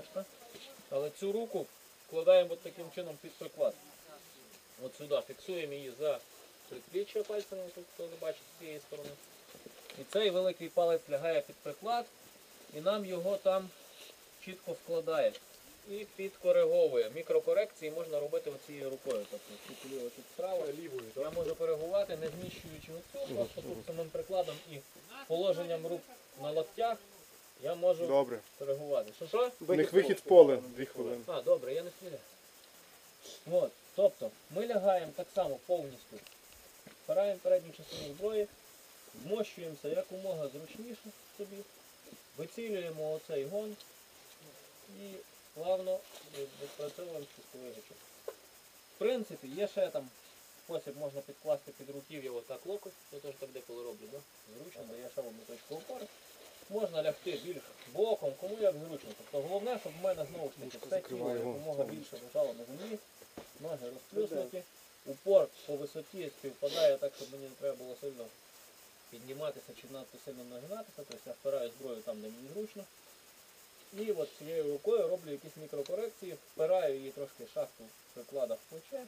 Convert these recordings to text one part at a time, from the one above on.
решта. Але цю руку вкладаємо от таким чином під приклад. От сюди фіксуємо її за предпліччя пальцями, тут хто не бачить з цієї сторони. І цей великий палець лягає під приклад, і нам його там чітко вкладає. І підкориговує. Мікрокорекції можна робити оцією рукою. Тобто тут ліво, тут справа. Лівою, Я можу коригувати, не зміщуючи оцю, просто тут самим прикладом і положенням рук на локтях я можу Добре. коригувати. Що що? У них вихід в поле дві хвилини. А, добре, я не стріляю. От, тобто, ми лягаємо так само повністю. Впираємо передню частину зброї, змощуємося якомога зручніше собі, вицілюємо оцей гон і плавно відпрацьовуємо чистовий гачок. В принципі, є ще там спосіб, можна підкласти під руків'я отак локоть, я теж так деколи роблю, да? зручно, дає ще вам точку опори. Можна лягти більш боком, кому як зручно. Тобто головне, щоб в мене знову ж таки все тіло якомога більше лежало на землі, ноги розплюснуті, упор по висоті співпадає так, щоб мені не треба було сильно підніматися чи надто сильно нагинатися, тобто я впираю зброю там, де мені зручно. І от цією рукою роблю якісь мікрокорекції, впираю її трошки шахту в прикладах в плече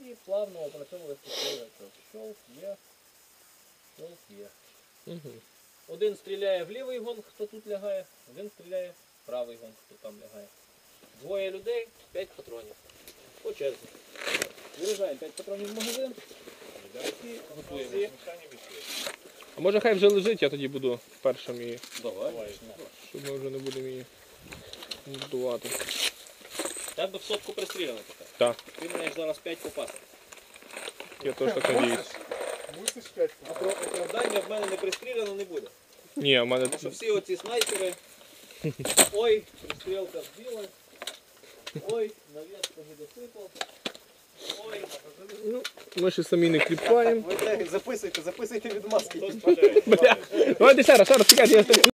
і плавно опрацьовую стосовий. Щолк є, щолк є. Один стріляє в лівий гонг, хто тут лягає, один стріляє в правий гонг, хто там лягає. Двоє людей, п'ять патронів. По черзі. Виряджаємо 5 патронів в магазин. І готуємо. А може хай вже лежить, я тоді буду першим її, Давай. щоб ми вже не будемо її будувати. Би в сотку пристріляно тепер. Так, Ти маєш зараз 5 попасти. я теж так надіюсь. Ні, в мене Тому що всі оці снайпери. Ой, пристрілка збила. Ой, навіс досипав. Ой, ну, ми ще самі не кліпаємо. Ви записуйте, записуйте відмазки. Бля, давайте ще раз, ще раз, чекайте, я